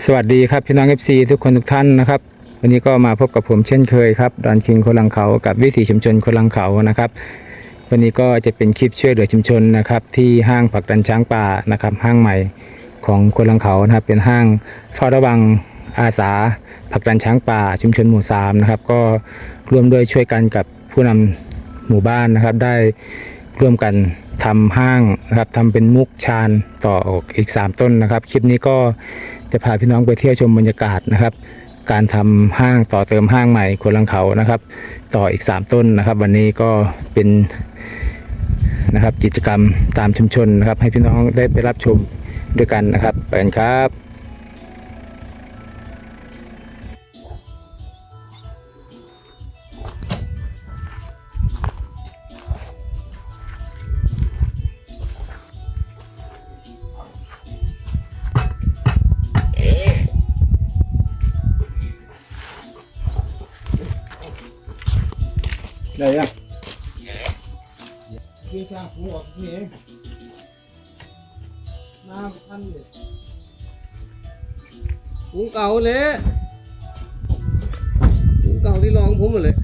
สวัสดีครับพี่น้อง FC ทุกคนทุกท่านนะครับ วันนี้ก็มาพบกับผมเช่นเคยครับดอนคิงคนลังเขากับวิถีชุมชนคนลังเขานะครับ วันนี้ก็จะเป็นคลิปช่วยเหลือชุมชนนะครับที่ห้างผักดันช้างป่านะครับห้างใหม่ของคนลังเขานะครับเป็นห้างเฝ้าระวังอาสาผักดันช้างป่าชุมชนหมู่สามนะครับก็ร่วมด้วยช่วยกันกับผู้นำหมู่บ้านนะครับได้ร่วมกันทำห้างนะครับทำเป็นมุกชานต่ออกอีก 3 ต้นนะครับ คลิปนี้ก็ จะพาพี่น้องไปเที่ยวชมบรรยากาศนะครับ การทำห้างต่อเติมห้างใหม่คนลังเขานะครับ ต่ออีก 3 ต้นนะครับ วันนี้ก็เป็นนะครับกิจกรรมตามชุมชนนะครับ ให้พี่น้องได้ไปรับชมด้วยกันนะครับไปกันครับ ได้ยังมีช่างหูออกนี่น้ำพันเลยหุงเก่าเลยหุงเก่าที่รองผมหมดเลย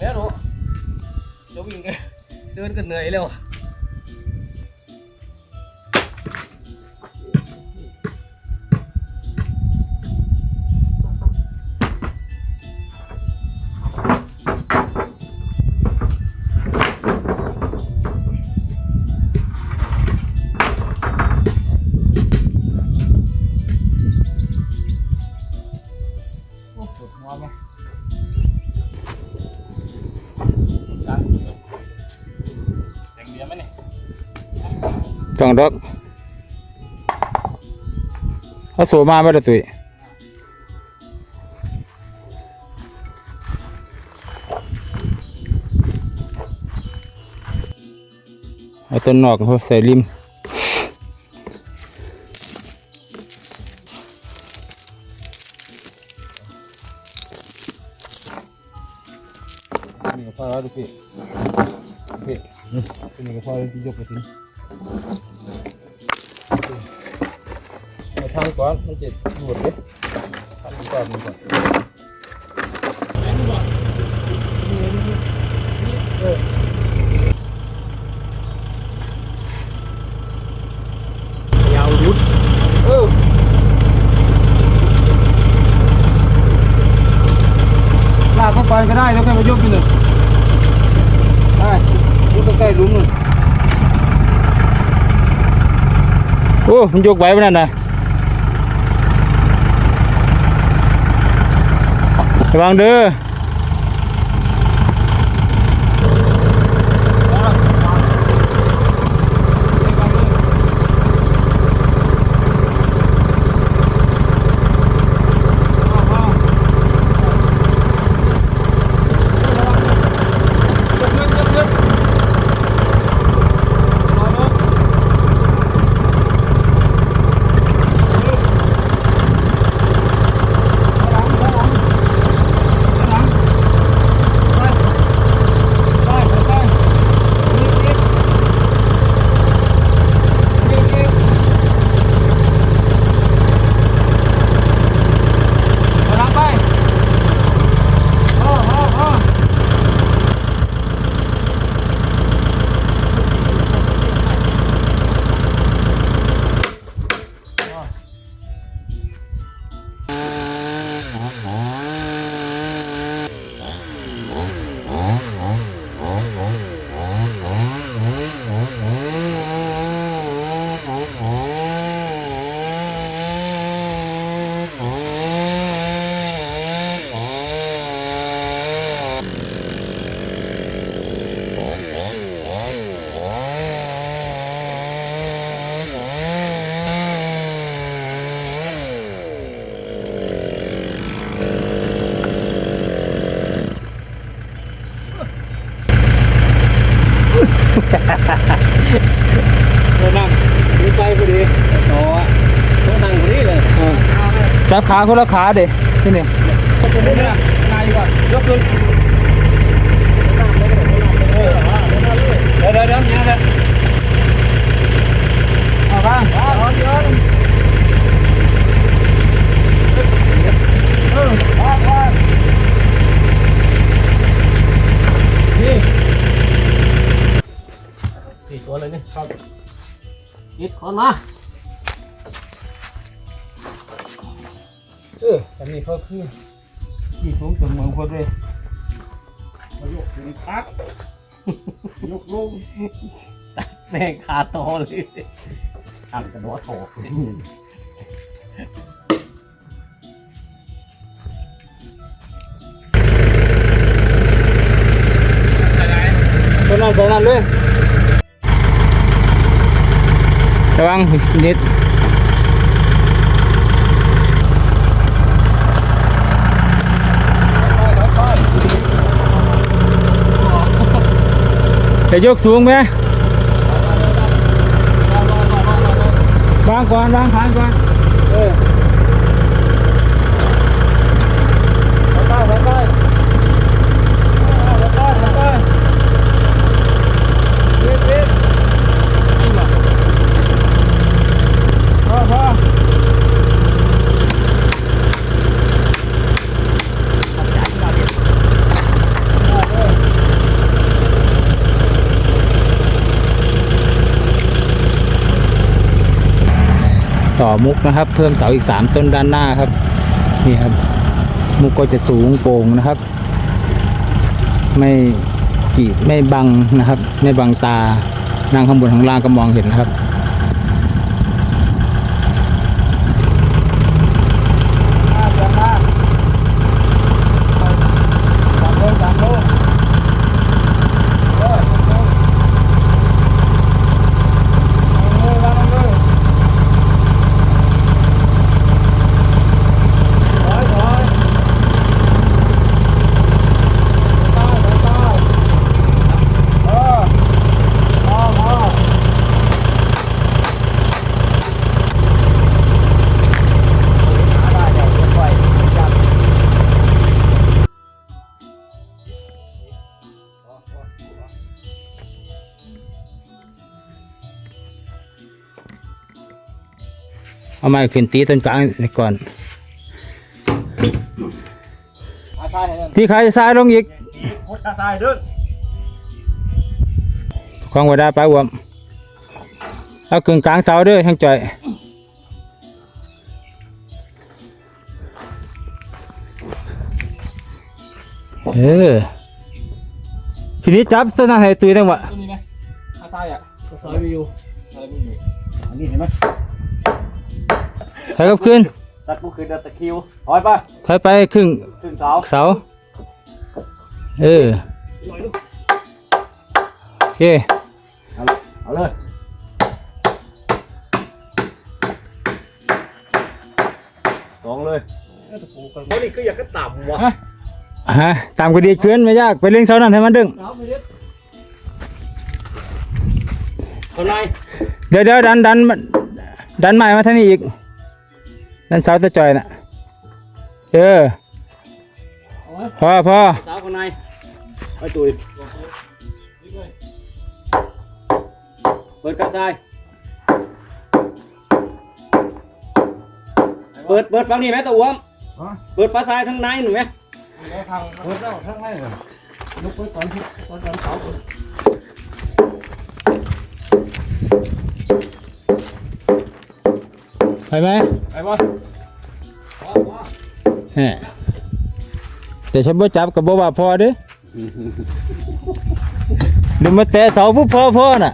แกก็ไปวิ่งแล้วเนอะจะวิ่งเดินก็เหนื่อยแล้ว ต้องดอกเอาโซมาไม่ได้ตุ้ยเอาต้นนอกเขาใส่ริมนี่ก็พอแล้วดูพี่พี่นี่ก็พอแล้วที่ยกไปถึงเอาทาง อนมันจะหลุดเลยทำก่อนมันก่อนเออยาวรุดเออลากเข้าไปก็ได้แล้วแค่มายกกินหนึ่งได้ยกใกล้ๆหลุมหนึ่งโอ้มันยกไหวปะนั่นนะ ระวังเด้อ ขาคนละขาเด็ที่นี่ไม่ได้นายก่อนยกขึ้นเดี๋ยวเดี๋ยวเดี๋ยวเนี่ยเดี๋ยเอาบ้างเอาเดี๋ยวเออเอาบ้างนี่สี่ตัวเลยนี่ครับยิดคอนมา เออสามีเขาคือที่สูงจนเมืองคนเลยมายกถึงพักยกลงแม่งขาโตเลยทำกระโดดโถกคนนั้นใส่นั่นเลยระวังนิด จะยกสูงไหมวางก่อนวางขานก่อนเออไปไปไปไปไปไปเรียบเรียบพอพอ ต่อมุกนะครับ เพิ่มเสาอีก 3 ต้นด้านหน้าครับนี่ครับ มุกก็จะสูงโป่งนะครับ ไม่กีดไม่บังนะครับ ไม่บังตานั่งข้างบนข้างล่างก็มองเห็นนะครับ เอาไม้ขึ้นตีต้นกลางก่อน อาซายให้นั่นที่ขาจะซ้ายลงอีกโคตรอาซายเด้อควางไว้ได้ปลาอ้วมเอากึ่งกลางเสาเด้อช่างจ่อยเออทีนี้จับต้นนั้นให้ตุยตั้งวะตัวนี้ไหมอาซายอะอาซายไม่อยู่อาซายไม่อยู่อันนี้เห็นไหม ถอยกลับขึ้นตัดกูคือเดินตะคิวถอยไปถอยไปครึ่งถึงเสาเสาเออหน่อยลูกโอเคเอาเลยเอาเลยสองเลยโอ้นี่ก็อยากก็ต่ำว่ะฮะตามก็ดีเกินไม่ยากไปเลี้ยงเสานั้นให้มันดึงเอาไปดิข้างในเดี๋ยวเดี๋ยวดันดันดันใหม่มาทางนี้อีก ดันเสาตะจอยน่ะ เออเอาไว้พอพอสาวข้างในไปตุยเปิดกระซายเปิดเปิดฝั่งนี้ไหมตะอ้วมเปิดฟ้าทรายทั้งในหนูไหมทางเปิดแล้วทางไหนยกเปิดตอนที่ตอนตอนเสาเปิด ไปไหมไปบ่ฮะแต่ฉันบ่จับกับบ่ว่าพอเด้เดี๋ยวมาแตะเสาปุ๊บพอพอน่ะ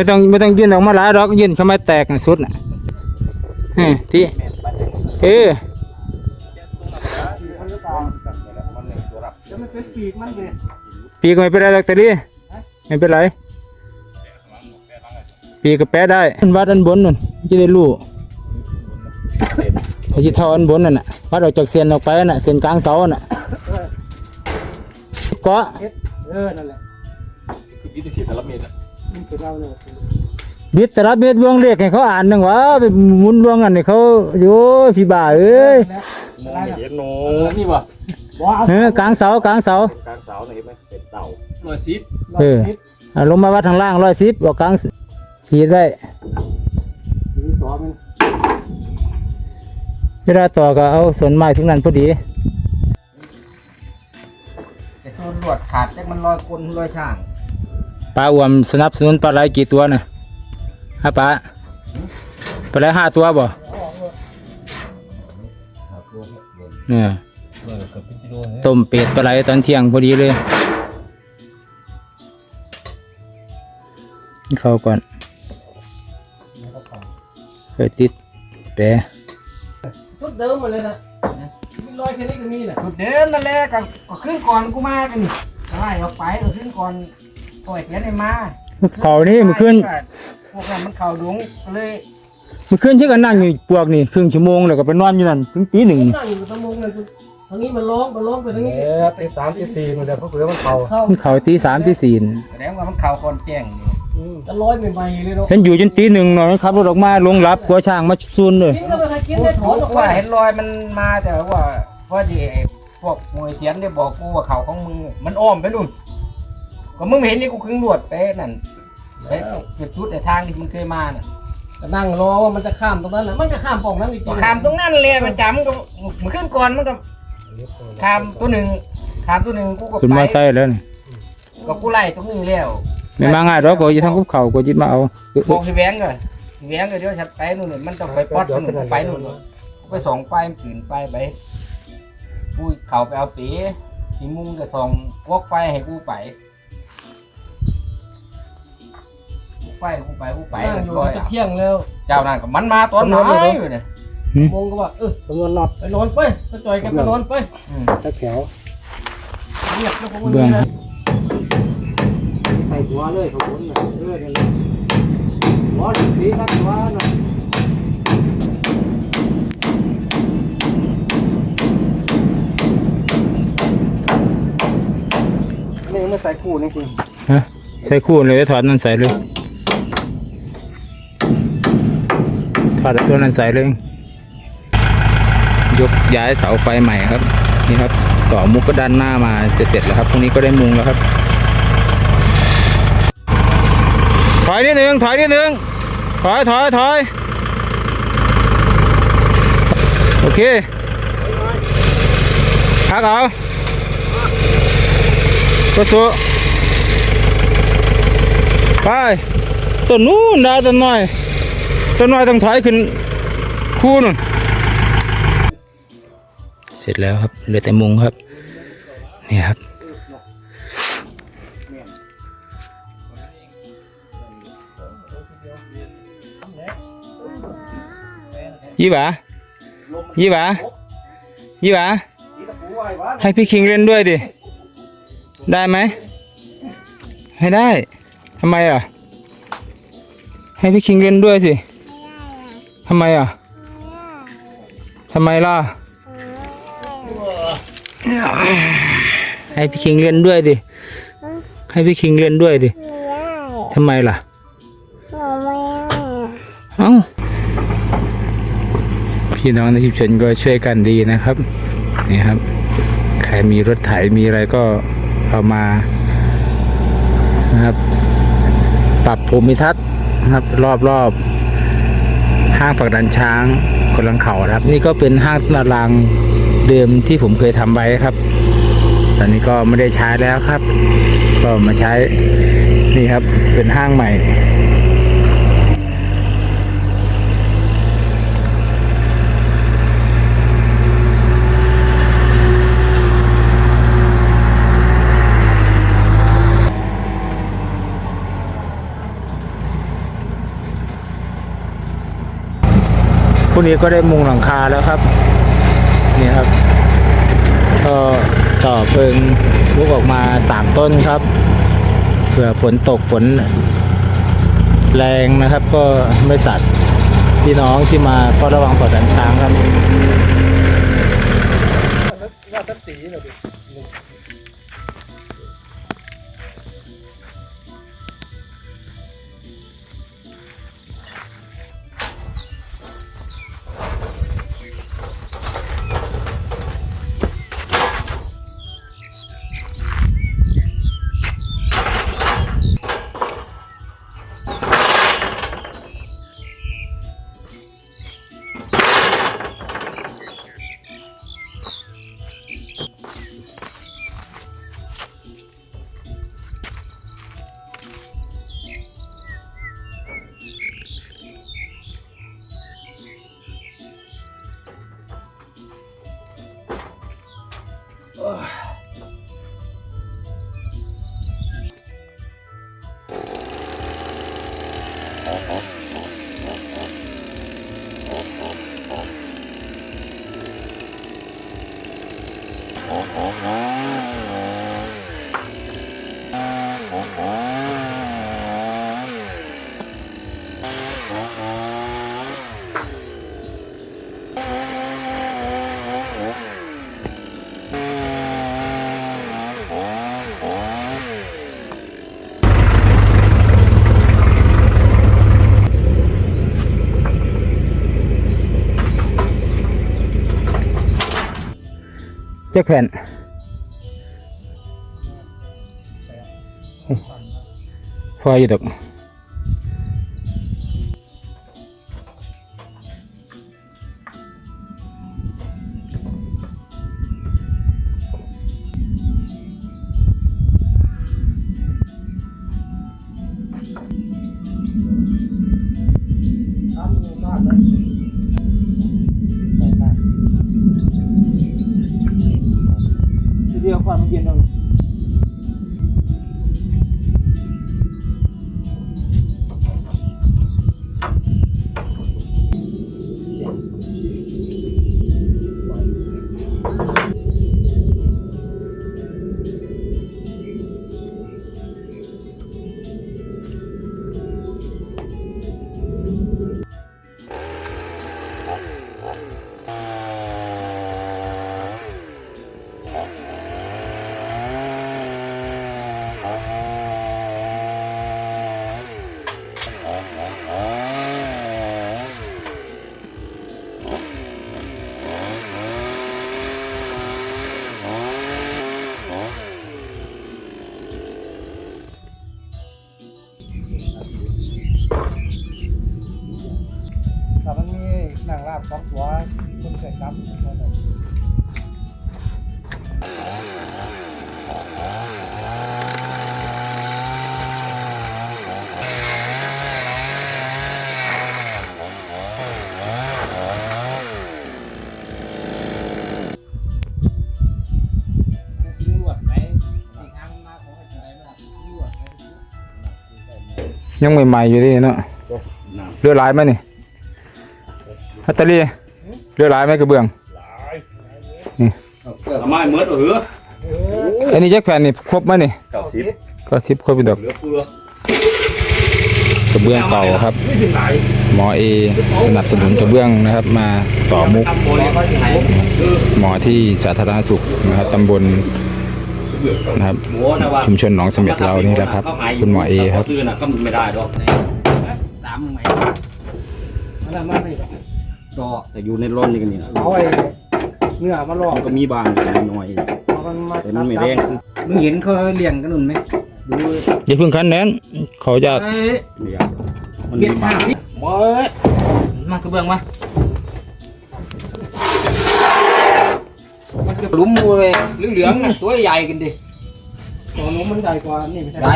ไม่ต้องไม่ต้องยื่นออกมาหลายดอกยื่นเข้ามาแตกนะสุดน่ะเฮ้ยที่เออปีกไม่เป็นไรหรอกแต่ดิไม่เป็นไรปีกก็แปะได้มันวัดอันบนนั่นจะได้รู้พอจะเท่าอันบนนั่นน่ะวัดออกจากเส้นออกไปน่ะเส้นกลางเสาน่ะเกาะเออนั่นแหละคือยี่สิบตารางเมตรอะ บิดแต่ละเบ็ดวงเรียกให้เขาอ่านหนึ่งวะไปหมุนวงอันนี้เขาโย่พี่บ่าเอ้ยมองไม่เห็นโน้นี่วะเออกลางเสากลางเสากลางเสาเห็นไหมเป็นเต่าลอยซิดเออเอาลงมาวัดทางล่างร้อยสิบบอกกลางขีดไว้สอนมันเวลาต่อก็เอาส่วนไม้ทุกนั้นพอดีแต่ส่วนลวดขาดแต่มันลอยคนลอยช่าง ปลาอ้วมสนับสนุนปลาไหลกี่ตัวนะฮะปลาปลาไหลห้าตัวบ่เนี่ยต้มเป็ดปลาไหลตอนเที่ยงพอดีเลยกินข้าก่อนเคยติดแต่ชุดเดิมหมดเลยนะมีรอยแค่นี้ก็มีน่ะจุดเดิมนั่นแหละก็ขึ้นก่อนกูมากันไล่ออกไปก็ขึ้นก่อน ปล่อยเขียนให้มาเขานี่มันขึ้นพวกนั้นมันเข่าดวงก็เลยมันขึ้นใช่กันนั่งอยู่ปวกนี่ครึ่งชั่วโมงแล้วก็ไปนอนอยู่นั่นถึงตีหนึ่งนั่งอยู่ตะมงเลยทางนี้มันร้องมันร้องไปทางนี้เอ๊ะตีสามตีสี่มันจะเผื่อมันเต่าเข้ามันเขาตีสามตีสี่น่ะแสดงว่ามันเข่าก่อนแจ้งอยู่จะร้อยใหม่ๆเลยเนาะฉันอยู่จนตีหนึ่งหน่อยขับรถออกมาลงรับกลัวช่างมาซุนเลยกินก็ไม่เคยกินกูได้ถอนอรู้อกไปว่าเห็นรอยมันมาแต่ว่าว่าที่ไอ้พวกมวยเทียนเนี่ยบอกกูว่าเข่าของมึงมันอ้อมไปนู่น ก็มึงไม่เห็นนี่กูครึ่งลวดไปนั่นไปจุดชุดไอ้ทางที่มึงเคยมาน่ะก็นั่งรอว่ามันจะข้ามตรงนั้นแหละมันก็ข้ามปล่องนั้นจริก็งๆขามตรงนั้นเลยมันจำก็มันขึ้นก่อนมันก็ขามตัวหนึ่งขามตัวหนึ่งกูก็ขึ้นไปมาใส่แล้วนี่ก็กูไล่ตรงนี้แล้วไม่มาง่ายหรอกก็จะทำกุบเข่าก็จิตมาเอาเออบอกพี่แบงก์เลยพี่แบงก์เลยเดี๋ยวฉันไปนู่นนี่มันต้องไปปอดนู่นกูไปนู่นกูไปส่องไฟมันปืนไฟไปกูเข่าไปเอาปีที่มุงจะส่องวอกไฟให้กูไป ไปกูไปกูไปนั่งอยู่ก่อยจะเที่ยงแล้วเจ้านั่นก็มันมาตอนไหนอยู่เนี่ยมงก็ว่าเออจำนวนน็อตไปนอนไปไปจ่อยกันไปนอนไปอืมตะแถวเรียกแล้วผมก็เบื้องนี่นะใส่หัวเลยของผมเนี่ยเออเนี่ยหัวตีกันหัวน่ะนี่ไม่ใส่กูนี่จริงฮะใส่คู่เลยถอดนั่นใส่เลย ถอดตัวนั้นใส่เลย ยกย้ายเสาไฟใหม่ครับ นี่ครับ ต่อมุกก็ด้านหน้ามาจะเสร็จแล้วครับพรุ่งนี้ก็ได้มุงแล้วครับ ถอยนิดนึงถอยนิดนึงถอยถอยถอยโอเคพักเอาก็สู้ไปต้นนู้นได้ต้นน้อย ต้นน้อยต้องถอยขึ้นคู่นู่นเสร็จแล้วครับเหลือแต่มุงครับนี่ครับยี่หวายี่หวายี่หวาให้พี่คิงเล่นด้วยดิ ได้ไหม ให้ได้ทำไมอะ ให้พี่คิงเล่นด้วยสิ ทำไมอะทำไมล่ะ ให้พี่คิงเล่นด้วยดิ ให้พี่คิงเล่นด้วยดิทำไมล่ะเอ้าพี่น้องในชุมชนก็ช่วยกันดีนะครับนี่ครับ ใครมีรถไถมีอะไรก็เอามานะครับ ปรับภูมิทัศน์นะครับ รอบรอบ ห้างผักดันช้างคนลังเขานะครับ นี่ก็เป็นห้างตารางเดิมที่ผมเคยทำไว้ครับ ตอนนี้ก็ไม่ได้ใช้แล้วครับ ก็มาใช้นี่ครับเป็นห้างใหม่ นี้ก็ได้มุงหลังคาแล้วครับ นี่ครับ ก็ต่อเพิงลุกออกมาสามต้นครับเผื่อฝนตกฝนแรงนะครับ ก็ไม่สัตว์พี่น้องที่มาเฝ้าระวังปลอดดันช้างครับ ว่ จ๊กแผ่นพออยู่ดอก ยังใหม่ๆอยู่ดิเนาะเรือหลายไหมนี่ฮัตเตอรี่เรือหลายไหมกระเบื้องทำไมเมื่อตัวเหืออันนี้แจ็คแผ่นนี่ครบไหมนี่เก้าสิบก็สิบครบไปดอกเหลือเฟือกระเบื้องเก่าครับไม่ถึงไหนหมอเอสนับสนุนกระเบื้องนะครับ มาต่อมุกทำโบเนี่ยคือหมอที่สาธารณสุขนะครับตำบล นะครับหมูนะว่าชุมชนหนองเสม็ดเรานี่แหละครับ คุณหมอเอครับซื้อน่ะก็ไม่ได้หรอกตามมึงไหมอันนั้นมันนี่ต่อแต่อยู่ในร่อนนี่กันนี่นะเอาไอ้เนื้อมาลอกมันก็มีบางน้อยเอามันมาแต่มันไม่แรงมึงเห็นเขาเลี้ยงกันนุ่นไหมดูอย่าเพิ่งคันแน่นเขาจะเอ้ยเดียวมันเปลี่ยมีนบาห้างสิโอ้ยมากระเบื้องมา มันจะหลุมมวยเหลืองๆน่ะตัวใหญ่กันดิตัวนู้นมันใหญ่กว่านี่ไม่ใช่ไหล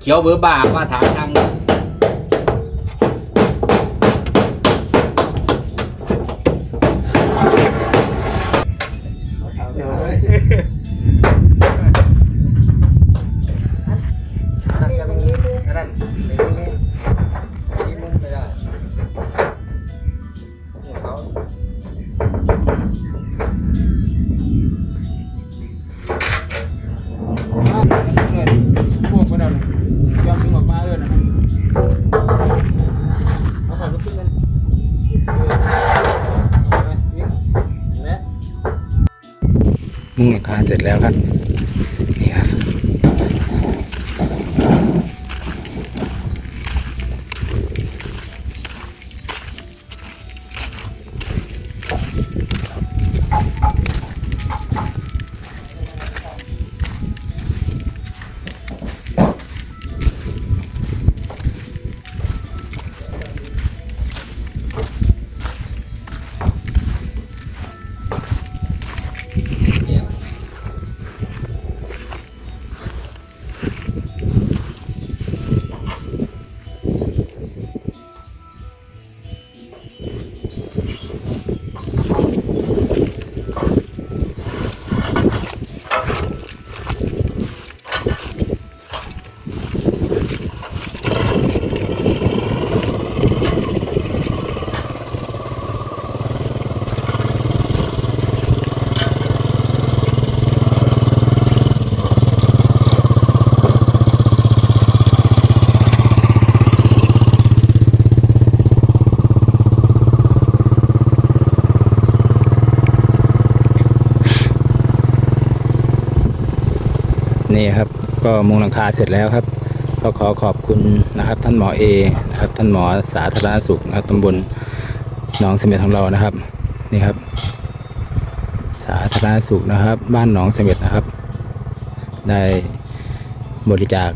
เขียวเบอร์บ่ามาถามทาง ง นี่ครับ ก็มุงหลังคาเสร็จแล้วครับ ก็ขอขอบคุณนะครับ ท่านหมอเอนะครับ ท่านหมอสาธารณสุขนะครับตำบลหนองเสม็ดของเรานะครับนี่ครับ สาธารณสุขนะครับ บ้านหนองเสม็ดนะครับ ได้บริจาค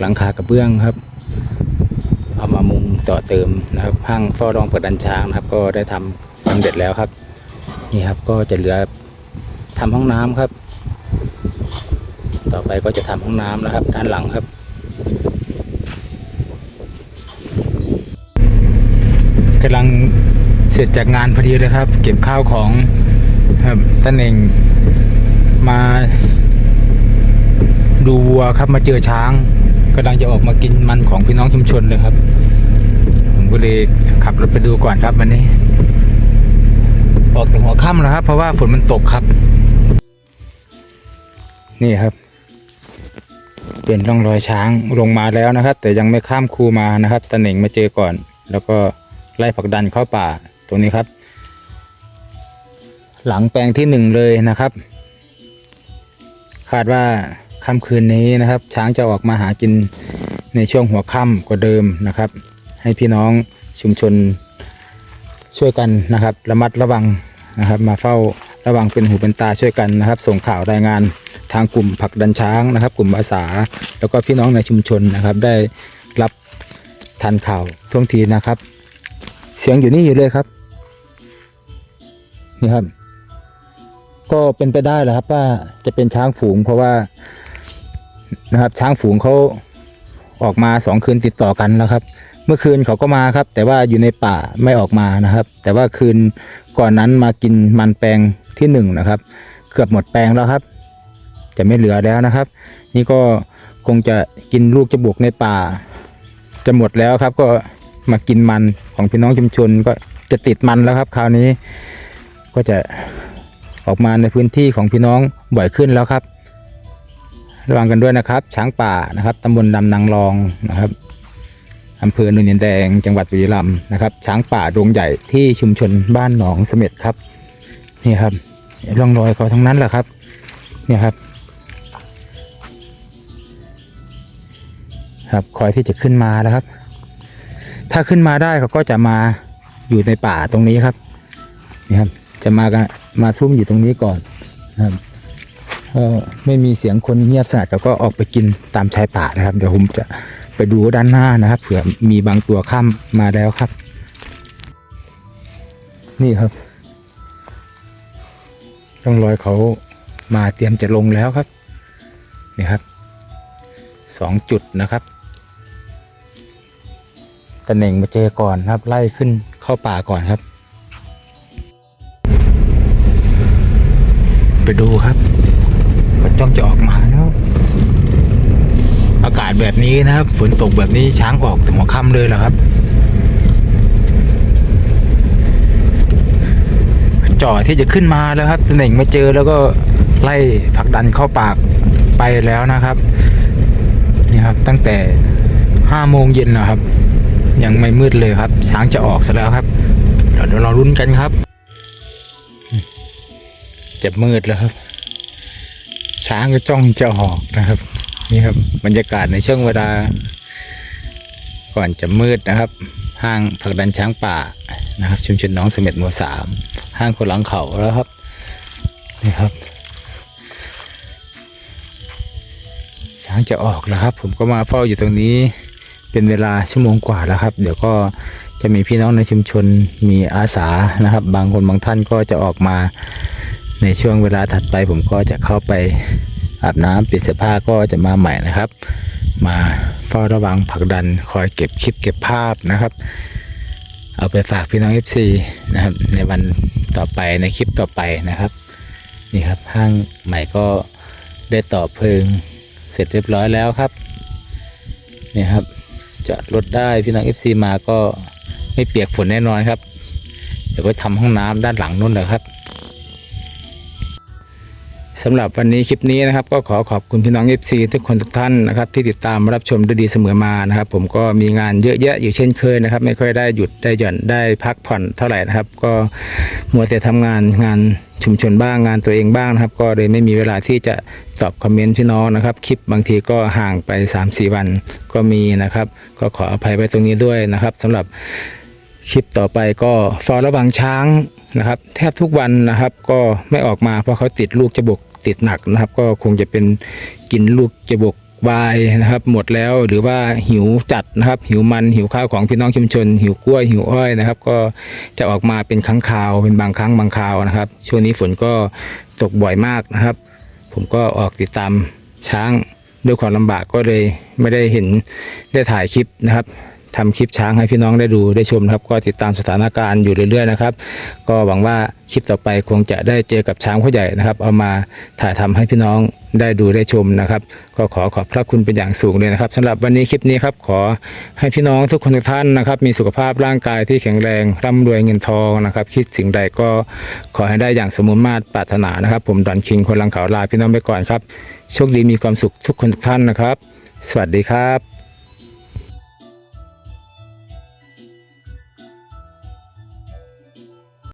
หลังคากระเบื้องครับเอามามุงต่อเติมนะครับห้างเฝ้ารองเปิดดันช้างนะครับ ก็ได้ทำสำเร็จแล้วครับ นี่ครับก็จะเหลือทำห้องน้ำครับ ไปก็จะทำห้องน้ำนะครับ ด้านหลังครับ กำลังเสร็จจากงานพอดีเลยครับ เก็บข้าวของครับท่านเองมาดูวัวครับมาเจอช้างกำลังจะออกมากินมันของพี่น้องชุมชนเลยครับ ผมก็เลยขับรถไปดูก่อนครับวันนี้ ออกแต่หัวค่ำแล้วครับ เพราะว่าฝนมันตกครับ นี่ครับ เป็นร่องรอยช้างลงมาแล้วนะครับ แต่ยังไม่ข้ามคูมานะครับตะเหน่งมาเจอก่อน แล้วก็ไล่ผลักดันเข้าป่าตรงนี้ครับ หลังแปลงที่หนึ่งเลยนะครับ คาดว่าค่ำคืนนี้นะครับ ช้างจะออกมาหากินในช่วงหัวค่ำกว่าเดิมนะครับ ให้พี่น้องชุมชนช่วยกันนะครับ ระมัดระวังนะครับ มาเฝ้าระวังเป็นหูเป็นตาช่วยกันนะครับ ส่งข่าวรายงาน ทางกลุ่มผักดันช้างนะครับ กลุ่มอาสา แล้วก็พี่น้องในชุมชนนะครับ ได้รับทันข่าวท่วงทีนะครับ เสียงอยู่นี่อยู่เลยครับนี่ครับก็เป็นไปได้แหละครับ ว่าจะเป็นช้างฝูง เพราะว่านะครับ ช้างฝูงเขาออกมาสองคืนติดต่อกันแล้วครับ เมื่อคืนเขาก็มาครับ แต่ว่าอยู่ในป่าไม่ออกมานะครับ แต่ว่าคืนก่อนนั้นมากินมันแปลงที่หนึ่งนะครับ เกือบหมดแปลงแล้วครับ จะไม่เหลือแล้วนะครับ นี่ก็คงจะกินลูกจะบวกในป่า จะหมดแล้วครับ ก็มากินมันของพี่น้องชุมชนก็จะติดมันแล้วครับ คราวนี้ ก็จะออกมาในพื้นที่ของพี่น้องบ่อยขึ้นแล้วครับ ระวังกันด้วยนะครับ ช้างป่านะครับตำบลดำนางรองนะครับอำเภอนนดินแดงจังหวัดบุรีรัมย์นะครับ ช้างป่าดวงใหญ่ที่ชุมชนบ้านหนองเสม็ดครับ นี่ครับร่องรอยเขาทั้งนั้นแหละครับ เนี่ยครับ ครับคอยที่จะขึ้นมาแล้วครับ ถ้าขึ้นมาได้เขาก็จะมาอยู่ในป่าตรงนี้ครับนี่ครับ จะมากันมาซุ่มอยู่ตรงนี้ก่อนนะครับก็ไม่มีเสียงคนเงียบสงัดเขาก็ออกไปกินตามชายป่านะครับ เดี๋ยวผมจะไปดูด้านหน้านะครับเผื่อมีบางตัวข้ามมาแล้วครับ นี่ครับร่องรอยเขามาเตรียมจะลงแล้วครับนี่ครับสองจุดนะครับ ตะเหน่งมาเจอก่อนครับ ไล่ขึ้นเข้าป่าก่อนครับ ไปดูครับมันจ้องจะออกมาแล้ว อากาศแบบนี้นะครับ ฝนตกแบบนี้ช้างออกถึงหัวค่ำเลยเหรอครับจ่อที่จะขึ้นมาแล้วครับตะเหน่งมาเจอแล้วก็ไล่ผลักดันเข้าปากไปแล้วนะครับนี่ครับตั้งแต่ห้าโมงเย็นนะครับ ยังไม่มืดเลยครับช้างจะออกซะแล้วครับเดี๋ยวเรารุ้นกันครับ จะมืดแล้วครับ ช้างก็จ้องจะออกนะครับ นี่ครับบรรยากาศในช่วงเวลา ก่อนจะมืดนะครับ ห้างผักดันช้างป่านะครับ ชุมชนน้องเสม็ดหมู่สามห้างคนหลังเขาแล้วครับนี่ครับ ช้างจะออกแล้วครับ ผมก็มาเฝ้าอยู่ตรงนี้ เป็นเวลาชั่วโมงกว่าแล้วครับ เดี๋ยวก็จะมีพี่น้องในชุมชนมีอาสานะครับ บางคนบางท่านก็จะออกมาในช่วงเวลาถัดไปผมก็จะเข้าไปอาบน้ำเปลี่ยนเสื้อผ้าก็จะมาใหม่นะครับ มาเฝ้าระวังผักดันคอยเก็บคลิปเก็บภาพนะครับ เอาไปฝากพี่น้อง FC นะครับ ในวันต่อไปในคลิปต่อไปนะครับ นี่ครับห้างใหม่ก็ได้ต่อเพลิงเสร็จเรียบร้อยแล้วครับนี่ครับ จะลดได้พี่น้อง FC มาก็ไม่เปียกฝนแน่นอนครับ เดี๋ยวไปทำห้องน้ำด้านหลังนู่นแหละครับ สำหรับวันนี้คลิปนี้นะครับ ก็ขอขอบคุณพี่น้อง FC ทุกคนทุกท่านนะครับที่ติดตามรับชมด้วยดีเสมอมานะครับ ผมก็มีงานเยอะแยะอยู่เช่นเคยนะครับ ไม่ค่อยได้หยุดได้หย่อนได้พักผ่อนเท่าไหร่นะครับ ก็มัวแต่ทำงานงานชุมชนบ้างงานตัวเองบ้างนะครับ ก็เลยไม่มีเวลาที่จะตอบคอมเมนต์พี่น้องนะครับ คลิปบางทีก็ห่างไป 3-4 วันก็มีนะครับ ก็ขออภัยไว้ตรงนี้ด้วยนะครับสำหรับ คลิปต่อไปก็เฝ้าระวังช้างนะครับ แทบทุกวันนะครับ ก็ไม่ออกมาเพราะเขาติดลูกจบกติดหนักนะครับ ก็คงจะเป็นกินลูกจบกวายนะครับ หมดแล้วหรือว่าหิวจัดนะครับ หิวมันหิวข้าวของพี่น้องชุมชน หิวกล้วยหิวอ้อยนะครับ ก็จะออกมาเป็นครั้งคราวเป็นบางครั้งบางคราวนะครับ ช่วงนี้ฝนก็ตกบ่อยมากนะครับ ผมก็ออกติดตามช้างด้วยความลำบากก็เลยไม่ได้เห็นได้ถ่ายคลิปนะครับ ทำคลิปช้างให้พี่น้องได้ดูได้ชมนะครับ ก็ติดตามสถานการณ์อยู่เรื่อยๆนะครับ ก็หวังว่าคลิปต่อไปคงจะได้เจอกับช้างผู้ใหญ่นะครับ เอามาถ่ายทำให้พี่น้องได้ดูได้ชมนะครับ ก็ขอขอบพระคุณเป็นอย่างสูงเลยนะครับสำหรับวันนี้คลิปนี้ครับขอให้พี่น้องทุกคนทุกท่านนะครับ มีสุขภาพร่างกายที่แข็งแรงร่ำรวยเงินทองนะครับ คิดสิ่งใดก็ขอให้ได้อย่างสมมุติมาตรปรารถนานะครับ ผมดอนคิงคนลังเขาลาพี่น้องไปก่อนครับโชคดีมีความสุขทุกคนทุกท่านนะครับ สวัสดีครับ